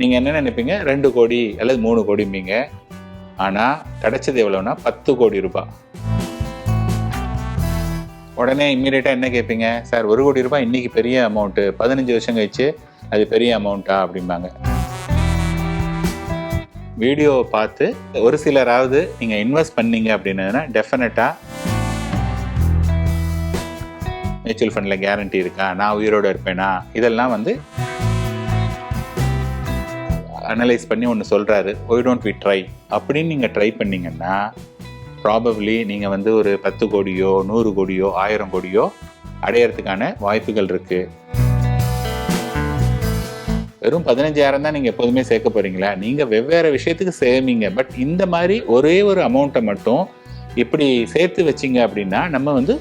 நீங்கள் என்ன நினைப்பீங்க? ரெண்டு கோடி அல்லது மூணு கோடிம்பீங்க. ஆனால் கிடைச்சது எவ்வளோன்னா பத்து கோடி ரூபாய் உடனே இம்மீடியட்டாக என்ன கேட்பீங்க சார் ஒரு கோடி ரூபாய் இன்றைக்கி பெரிய அமௌண்ட்டு பதினஞ்சு வருஷம் கழிச்சு அது பெரிய அமௌண்ட்டா அப்படிம்பாங்க. வீடியோவை பார்த்து ஒரு சிலராவது நீங்கள் இன்வெஸ்ட் பண்ணீங்க அப்படின்னதுன்னா டெஃபினட்டாக மியூச்சுவல் ஃபண்டில் கேரண்டி இருக்கா? நான் உயிரோடு இருப்பேனா? இதெல்லாம் வந்து அனலைஸ் பண்ணி ஒன்று சொல்கிறாரு ஒய் டோன்ட் வி ட்ரை அப்படின்னு நீங்கள் ட்ரை பண்ணிங்கன்னா ப்ராபப்ளி நீங்கள் வந்து ஒரு பத்து கோடியோ நூறு கோடியோ ஆயிரம் கோடியோ அடையறதுக்கான வாய்ப்புகள் இருக்குது வெறும் பதினஞ்சாயிரம் தான் நீங்கள் எப்போதுமே சேர்க்க போகிறீங்களா நீங்கள் வெவ்வேறு விஷயத்துக்கு சேமிங்க. பட் இந்த மாதிரி ஒரே ஒரு அமௌண்ட்டை மட்டும் இப்படி சேர்த்து வச்சிங்க அப்படின்னா நம்ம வந்து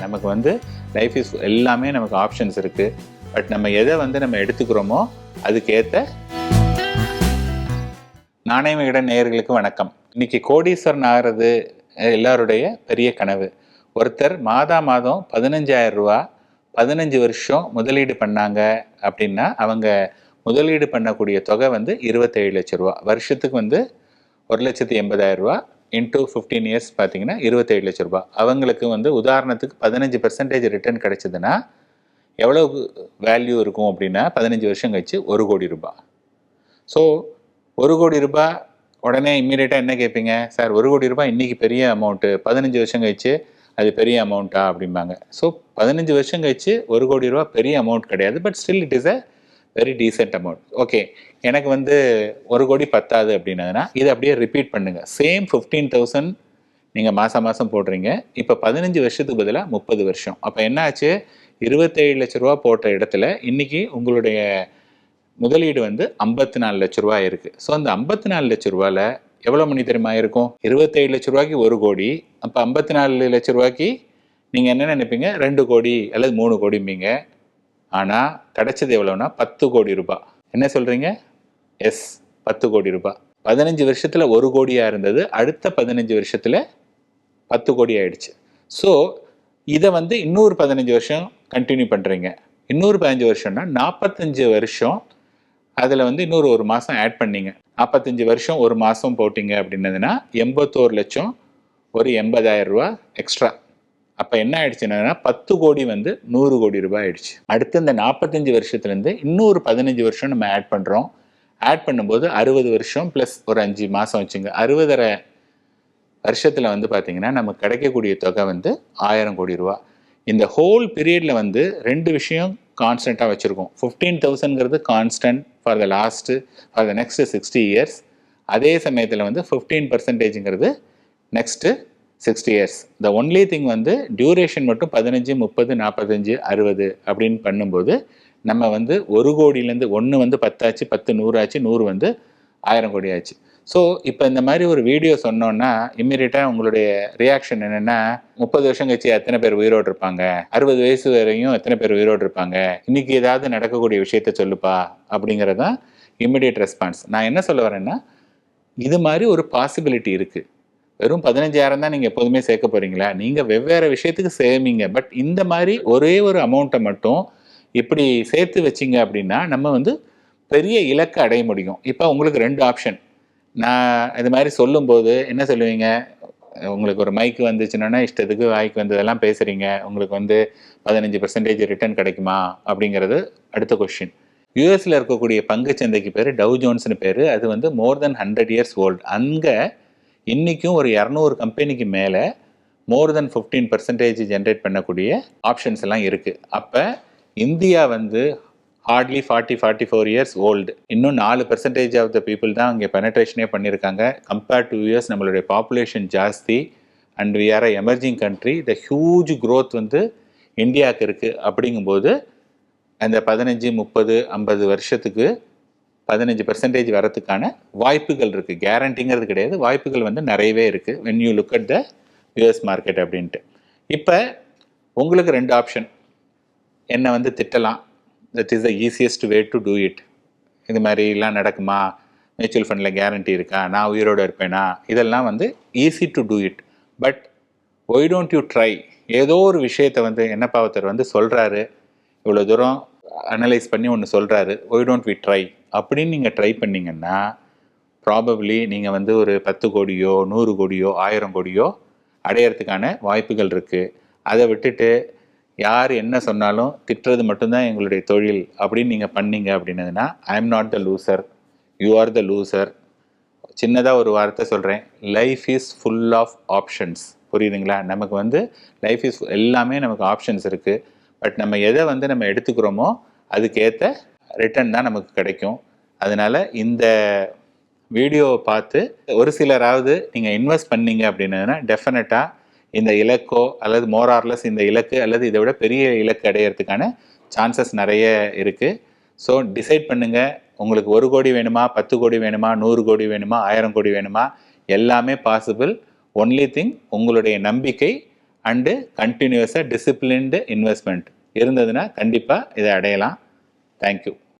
நமக்கு வந்து லைஃப் இஸ் எல்லாமே நமக்கு ஆப்ஷன்ஸ் இருக்குது பட் நம்ம எதை வந்து நம்ம எடுத்துக்கிறோமோ அதுக்கேற்ற நாணய நேயர்களுக்கு வணக்கம். இன்னைக்கு கோடீஸ்வரன் ஆகிறது எல்லாருடைய பெரிய கனவு. ஒருத்தர் மாதா மாதம் பதினஞ்சாயிரம் ரூபா பதினஞ்சு வருஷம் முதலீடு பண்ணாங்க அப்படின்னா அவங்க முதலீடு பண்ணக்கூடிய தொகை வந்து இருபத்தேழு லட்ச ரூபா. வருஷத்துக்கு வந்து ஒரு லட்சத்தி எண்பதாயிரம் ரூபா இன்டூ ஃபிஃப்டீன் இயர்ஸ் பார்த்தீங்கன்னா இருபத்தேழு லட்ச ரூபா. அவங்களுக்கு வந்து உதாரணத்துக்கு பதினஞ்சு பர்சன்டேஜ் ரிட்டர்ன் கிடைச்சதுன்னா எவ்வளோ வேல்யூ இருக்கும் அப்படின்னா பதினஞ்சு வருஷம் கழிச்சு ஒரு கோடி ரூபாய் ஸோ ஒரு கோடி ரூபாய் உடனே இம்மீடியட்டாக என்ன கேட்பீங்க? சார் ஒரு கோடி ரூபாய் இன்றைக்கி பெரிய அமௌண்ட்டு பதினஞ்சு வருஷம் கழிச்சு அது பெரிய அமௌண்ட்டா அப்படிம்பாங்க. ஸோ பதினஞ்சு வருஷம் கழிச்சு ஒரு கோடி ரூபா பெரிய அமௌண்ட் கிடையாது but still it is a very decent amount okay எனக்கு வந்து ஒரு கோடி பத்தாது அப்படின்னதுன்னா இதை அப்படியே ரிப்பீட் பண்ணுங்கள் சேம் ஃபிஃப்டீன் தௌசண்ட் நீங்கள் மாதம் மாதம் போடுறீங்க. இப்போ பதினஞ்சு வருஷத்துக்கு பதிலாக முப்பது வருஷம். அப்போ என்னாச்சு இருபத்தேழு லட்ச ரூபா போட்ட இடத்துல இன்னைக்கு உங்களுடைய முதலீடு வந்து ஐம்பத்தி நாலு லட்ச ரூபா இருக்கு. ஸோ அந்த ஐம்பத்தி நாலு லட்ச ரூபாயில் எவ்வளோ மணி தெரியுமா இருக்கும்? இருபத்தேழு லட்ச ரூபாய்க்கு ஒரு கோடி. அப்போ ஐம்பத்தி நாலு லட்ச ரூபாய்க்கு நீங்கள் என்ன நினைப்பீங்க? ரெண்டு கோடி அல்லது மூணு கோடிம்பீங்க. ஆனால் கிடைச்சது எவ்வளோன்னா பத்து கோடி ரூபாய். என்ன சொல்கிறீங்க எஸ் பத்து கோடி ரூபாய். பதினஞ்சு வருஷத்தில் ஒரு கோடியாக இருந்தது. அடுத்த பதினஞ்சு வருஷத்தில் பத்து கோடி ஆயிடுச்சு. ஸோ இதை வந்து இன்னொரு பதினஞ்சு வருஷம் கண்டினியூ பண்ணுறீங்க இன்னொரு பதினஞ்சு வருஷம்னா நாற்பத்தஞ்சு வருஷம் அதில் வந்து இன்னொரு ஒரு மாதம் ஆட் பண்ணீங்க. நாற்பத்தஞ்சு வருஷம் ஒரு மாதம் போட்டிங்க அப்படின்னதுன்னா எண்பத்தோரு லட்சம் ஒரு எண்பதாயிரம் ரூபா எக்ஸ்ட்ரா அப்போ என்ன ஆயிடுச்சுன்னா பத்து கோடி வந்து நூறு கோடி ரூபாய் ஆயிடுச்சு. அடுத்து இந்த நாற்பத்தஞ்சு வருஷத்துலேருந்து இன்னொரு பதினஞ்சு வருஷம் நம்ம ஆட் பண்ணுறோம் ஆட் பண்ணும்போது அறுபது வருஷம் ப்ளஸ் ஒரு அஞ்சு மாதம் வச்சுங்க. அறுபதரை வருஷத்தில் வந்து பார்த்திங்கன்னா நமக்கு கிடைக்கக்கூடிய தொகை வந்து ஆயிரம் கோடி ரூபா இந்த ஹோல் பீரியடில் வந்து ரெண்டு விஷயம் கான்ஸ்டண்ட்டாக வச்சுருக்கோம். Fifteen தௌசண்ட்ங்கிறது constant for the last for the next sixty years அதே சமயத்தில் வந்து fifteen பர்சன்டேஜுங்கிறது next sixty years the only thing வந்து டியூரேஷன் மட்டும் பதினஞ்சு முப்பது நாற்பத்தஞ்சு அறுபது அப்படின்னு பண்ணும்போது நம்ம வந்து ஒரு கோடியிலேருந்து ஒன்று வந்து பத்தாச்சு பத்து நூறாச்சு நூறு வந்து ஆயிரம் கோடி ஆச்சு. ஸோ இப்போ இந்த மாதிரி ஒரு வீடியோ சொன்னோன்னா இம்மீடியட்டாக உங்களுடைய ரியாக்ஷன் என்னென்னா முப்பது வருஷம் கழிச்சு எத்தனை பேர் உயிரோடு இருப்பாங்க அறுபது வயசு வரையும் எத்தனை பேர் உயிரோடு இருப்பாங்க இன்னைக்கு ஏதாவது நடக்கக்கூடிய விஷயத்த சொல்லுப்பா அப்படிங்கிறது தான் இம்மிடியட் ரெஸ்பான்ஸ் நான் என்ன சொல்ல வரேன்னா இது மாதிரி ஒரு பாசிபிலிட்டி இருக்குது வெறும் பதினஞ்சாயிரம் தான் நீங்கள் எப்போதுமே சேர்க்க போகிறீங்களா நீங்கள் வெவ்வேறு விஷயத்துக்கு சேமிங்க. பட் இந்த மாதிரி ஒரே ஒரு அமௌண்ட்டை மட்டும் இப்படி சேர்த்து வச்சிங்க அப்படின்னா நம்ம வந்து பெரிய இலக்கை அடைய முடியும். இப்போ உங்களுக்கு ரெண்டு ஆப்ஷன் நான் இது மாதிரி சொல்லும்போது என்ன சொல்லுவீங்க? உங்களுக்கு ஒரு மைக்கு வந்துச்சுன்னா இஷ்டத்துக்கு வாய்க்கு வந்ததெல்லாம் பேசுகிறீங்க உங்களுக்கு வந்து பதினஞ்சு பர்சன்டேஜ் ரிட்டர்ன் கிடைக்குமா? அப்படிங்கிறது அடுத்த கொஷின் யூஎஸில் இருக்கக்கூடிய பங்குச்சந்தைக்கு பேர் டவ் ஜோன்ஸ்னு பேர். அது வந்து more than hundred years old அங்கே இன்றைக்கும் ஒரு இரநூறு கம்பெனிக்கு மேலே more than fifteen percentage generate பண்ணக்கூடிய ஆப்ஷன்ஸ் எல்லாம் இருக்குது அப்போ இந்தியா வந்து hardly forty forty four years old இன்னும் நாலு பெர்சன்டேஜ் ஆஃப் த பீப்புள் தான் அங்கே பெனட்ரேஷனே பண்ணியிருக்காங்க. கம்பேர்ட் டு யூஎஸ் நம்மளுடைய பாப்புலேஷன் ஜாஸ்தி. And we are a emerging country the huge growth வந்து இந்தியாவுக்கு இருக்குது அப்படிங்கும்போது அந்த பதினஞ்சு முப்பது ஐம்பது வருஷத்துக்கு பதினஞ்சு பெர்சன்டேஜ் வரதுக்கான வாய்ப்புகள் இருக்குது கேரண்டிங்கிறது கிடையாது. வாய்ப்புகள் வந்து நிறையவே இருக்குது when you look at the US market அப்படின்ட்டு. இப்போ உங்களுக்கு ரெண்டு ஆப்ஷன் என்னை வந்து திட்டலாம்? That is the easiest way to do it இது மாதிரிலாம் நடக்குமா? மியூச்சுவல் ஃபண்டில் கேரண்டி இருக்கா? நான் உயிரோடு இருப்பேனா? இதெல்லாம் வந்து easy to do it but why don't you try ஏதோ ஒரு விஷயத்தை வந்து என்னப்பா ஒருத்தர் வந்து சொல்கிறாரு இவ்வளோ தூரம் அனலைஸ் பண்ணி ஒன்று சொல்கிறாரு ஒய் டோன்ட் வி ட்ரை அப்படின்னு நீங்கள் ட்ரை பண்ணிங்கன்னா ப்ராபப்ளி நீங்கள் வந்து ஒரு பத்து கோடியோ நூறு கோடியோ ஆயிரம் கோடியோ அடையறதுக்கான வாய்ப்புகள் இருக்குது அதை விட்டுட்டு யார் என்ன சொன்னாலும் திட்டுறது மட்டும்தான் எங்களுடைய தொழில் அப்படின்னு நீங்கள் பண்ணீங்க அப்படின்னதுன்னா I am not the loser you are the loser சின்னதாக ஒரு வார்த்தை சொல்கிறேன் life is full of options புரியுதுங்களா? நமக்கு வந்து லைஃப் இஸ் எல்லாமே நமக்கு ஆப்ஷன்ஸ் இருக்குது பட் நம்ம எதை வந்து நம்ம எடுத்துக்கிறோமோ அதுக்கேற்ற ரிட்டர்ன் தான் நமக்கு கிடைக்கும். அதனால் இந்த வீடியோவை பார்த்து ஒரு சிலராவது நீங்கள் இன்வெஸ்ட் பண்ணீங்க அப்படின்னதுன்னா டெஃபினட்டாக இந்த இலக்கோ அல்லது மோரார்லஸ் இந்த இலக்கு அல்லது இதை விட பெரிய இலக்கு அடையிறதுக்கான சான்சஸ் நிறைய இருக்குது ஸோ டிசைட் பண்ணுங்கள் உங்களுக்கு ஒரு கோடி வேணுமா பத்து கோடி வேணுமா நூறு கோடி வேணுமா ஆயிரம் கோடி வேணுமா எல்லாமே பாசிபிள் ஒன்லி திங் உங்களுடைய நம்பிக்கை அண்டு கண்டினியூஸாக டிசிப்ளின்டு இன்வெஸ்ட்மெண்ட் இருந்ததுன்னா கண்டிப்பாக இதை அடையலாம். Thank you